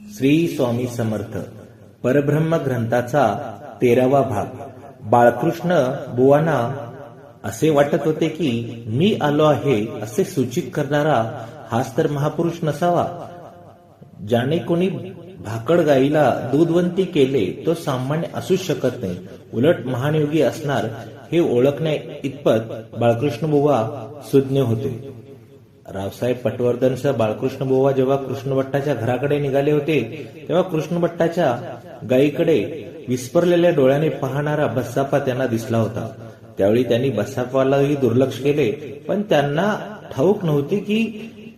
श्री स्वामी समर्थ परब्रह्म ग्रंथाचा तेरावा भाग. बाळकृष्ण बुवाना असे वाटत होते की मी आलो आहे असे सूचित करणारा हाच तर महापुरुष नसावा. ज्याने कोणी भाकड गाईला दूधवंती केले तो सामान्य असूच शकत नाही. उलट महानयोगी असणार हे ओळखण्या इतपत बाळकृष्ण बुवा सुज्ञ होते. रावसाहेब पटवर्धनसह बाळकृष्ण बुवा जेव्हा कृष्णभट्टाच्या घराकडे निघाले होते तेव्हा कृष्णभट्टाच्या गायीकडे विस्परलेल्या डोळ्याने पाहणारा बस्साप्पा त्यांना दिसला होता. त्यावेळी त्यांनी बस्साप्पालाही दुर्लक्ष केले पण त्यांना ठाऊक नव्हते की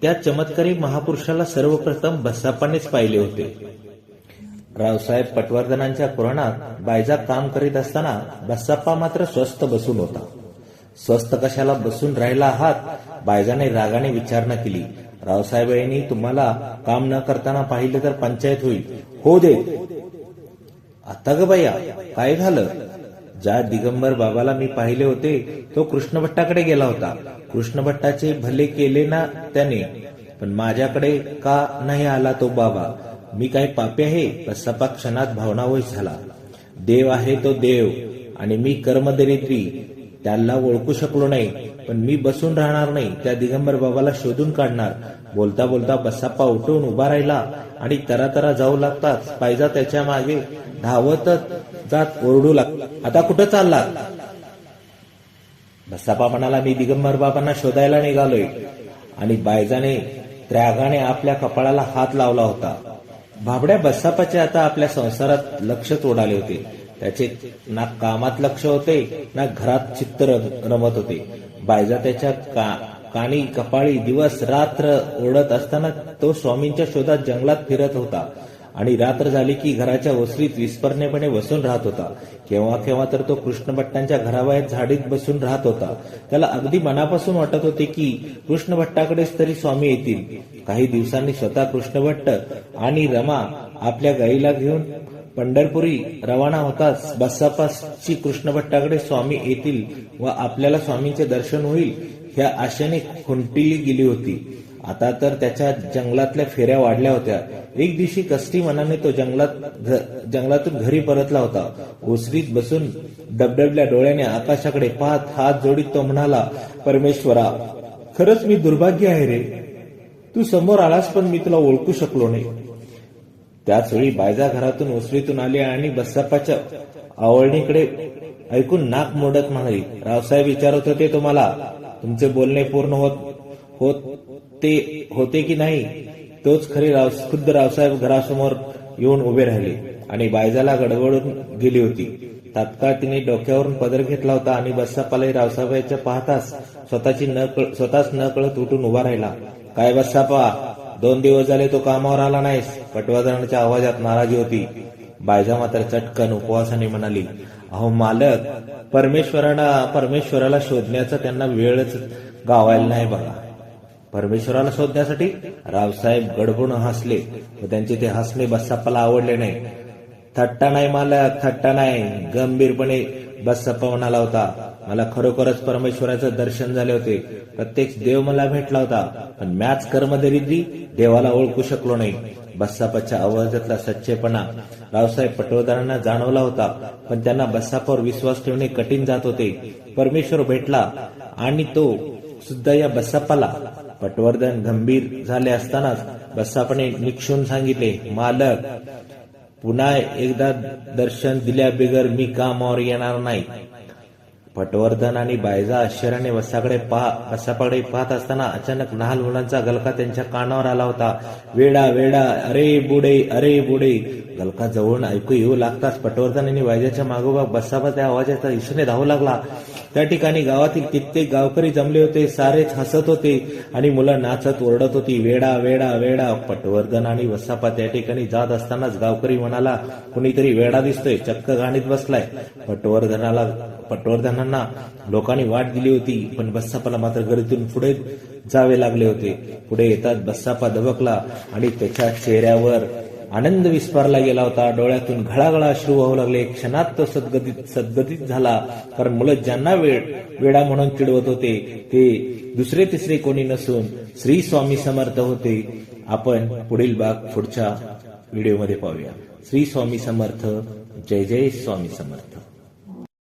त्या चमत्कारी महापुरुषाला सर्वप्रथम बस्साप्पानेच पाहिले होते. रावसाहेब पटवर्धनांच्या पुराणात बायजा काम करीत असताना बस्साप्पा मात्र स्वस्थ बसून होता. स्वस्त कशाला बसून राहिला आहात? बायजाने रागाने विचारणा केली. रावसाहेब यांनी तुम्हाला काम न करताना पाहिलं तर पंचायत होईल. हो दे. आता ग बाया काय झालं? ज्या दिगंबर बाबाला मी पाहिले होते तो कृष्णभट्टाकडे गेला होता. कृष्णभट्टाचे भले केले ना त्याने पण माझ्याकडे का नाही आला तो बाबा? मी काही पापी आहे? बसपा क्षणात भावनावश झाला. देव आहे तो देव आणि मी कर्मदरिद्री त्याला ओळखू शकलो नाही पण मी बसून राहणार नाही त्या दिगंबर बाबाला शोधून काढणार. बोलता बोलता बसाप्पा उठून उभा राहिला आणि तरातरा जाऊ लागताच पायजा त्याच्यामागे धावतच जात ओरडू लागला. आता कुठं चालला बसापा म्हणाला मी दिगंबर बाबांना शोधायला निघालोय. आणि बायजाने त्रागाने आपल्या कपाळाला हात लावला होता. भाबड्या बसापाचे आता आपल्या संसारात लक्षच ओढाले होते. त्याचे ना कामात लक्ष होते ना घरात चित्त रमत होते. बायजा त्याच्या का कानी कपाळी दिवस रात्र ओढत असताना तो स्वामींच्या शोधात जंगलात फिरत होता आणि रात्र झाली की घराच्या ओसरीत विस्परणेपणे बसून राहत होता. केव्हा केव्हा तर तो कृष्णभट्टांच्या घराबाहेर झाडीत बसून राहत होता. त्याला अगदी मनापासून वाटत होते की कृष्णभट्टाकडेच तरी स्वामी येतील. काही दिवसांनी स्वतः कृष्णभट्ट आणि रमा आपल्या गाईला घेऊन पंढरपुरी रवाना होताच बसापासची कृष्णभट्टाकडे स्वामी येतील व आपल्याला स्वामींचे दर्शन होईल ह्या आशेने खुंटिली गेली होती. आता तर त्याच्या जंगलातल्या फेऱ्या वाढल्या होत्या. एक दिवशी कष्टी मनाने तो जंगलात घ- जंगलातून घरी परतला होता. ओसरीत बसून डबडबल्या डोळ्याने आकाशाकडे पाहत हात जोडीत तो म्हणाला परमेश्वरा खरंच मी दुर्भाग्य आहे रे. तू समोर आलास पण मी तुला ओळखू शकलो नाही. त्याच वेळी बायजा घरातून उसरीतून आली आणि बस्सापाच्या आवळणीकडे ऐकून नाक मोडत म्हणाली रावसाहेब विचारत होते तुम्हाला तुमचे बोलणे पूर्ण होत होत ते होते की नाही? तोच खरे राव खुद्द रावसाहेब घरासमोर येऊन उभे राहिले आणि बायजाला गडबडून गेली होती. तात्काळ तिने डोक्यावरून पदर घेतला होता आणि बस्सापालाही रावसाहेबांच्या पाहताच स्वतःची न कळ- स्वतःच न कळत उठून उभा राहिला. काय बस्सापा दोन दिवस झाले तो कामावर आला नाहीस. पटवर्धनाच्या आवाजात नाराजी होती. बायजा मात्र चटकन उपवासाने म्हणाली अहो मालक परमेश्वराला परमेश्वराला शोधण्याचा त्यांना वेळच गावायला नाही बघा. परमेश्वराला शोधण्यासाठी रावसाहेब गडबडून हसले व त्यांचे ते हसणे बस्साप्पाला आवडले नाही. थट्टा नाही मालक थट्टा नाही. गंभीरपणे बस्साप्पा म्हणाला होता मला खरोखरच परमेश्वराचं दर्शन झाले होते. प्रत्येक देव मला भेटला होता पण मॅच कर्मदरिद्री देवाला ओळखू शकलो नाही. बस्सापाच्या आवाजातला सच्चेपणा रावसाहेब पटवर्धनांना जाणवला होता पण त्यांना बस्सापावर विश्वास ठेवणे कठीण जात होते. परमेश्वर भेटला आणि तो सुद्धा या बस्सापाला. पटवर्धन गंभीर झाले असतानाच बसापाने निक्षून सांगितले मालक पुन्हा एकदा दर्शन दिल्याबिगर मी कामावर येणार नाही. पटवर्धन आणि बायजा आश्चर्याने वसाकडे पहा वसापाकडे पाहत असताना अचानक लहान मुलांचा गलका त्यांच्या कानावर आला होता. वेडा वेडा अरे बुडे अरे बुडे. गलका जवळून ऐकू येऊ लागताच पटवर्धन आणि बायजाच्या मागोबा बसाबा त्या आवाजाचा ईशने धावू लागला. त्या ठिकाणी गावातील कित्येक गावकरी जमले होते सारेच हसत होते आणि मुलं नाचत ओरडत होती. वेडा वेडा वेडा. पटवर्धन आणि वसापा त्या ठिकाणी जात असतानाच गावकरी म्हणाला कुणीतरी वेडा दिसतोय चक्क गाणीत बसलाय. पटवर्धनाला पटवर्धनांना लोकांनी वाट दिली होती पण बस्सापाला मात्र घरातून पुढे जावे लागले होते. पुढे येतात बस्सापा दबकला आणि त्याच्या चेहऱ्यावर आनंद विस्पारला गेला होता. डोळ्यातून घळाघळा अश्रू वाहू लागले. क्षणात तो सद्गतीत सद्गतीत झाला. कारण मुलं ज्यांना वेळ वेडा म्हणून चिडवत होते ते दुसरे तिसरे कोणी नसून श्री स्वामी समर्थ होते. आपण पुढील भाग पुढच्या व्हिडिओमध्ये पाहूया. श्री स्वामी समर्थ जय जय स्वामी समर्थ.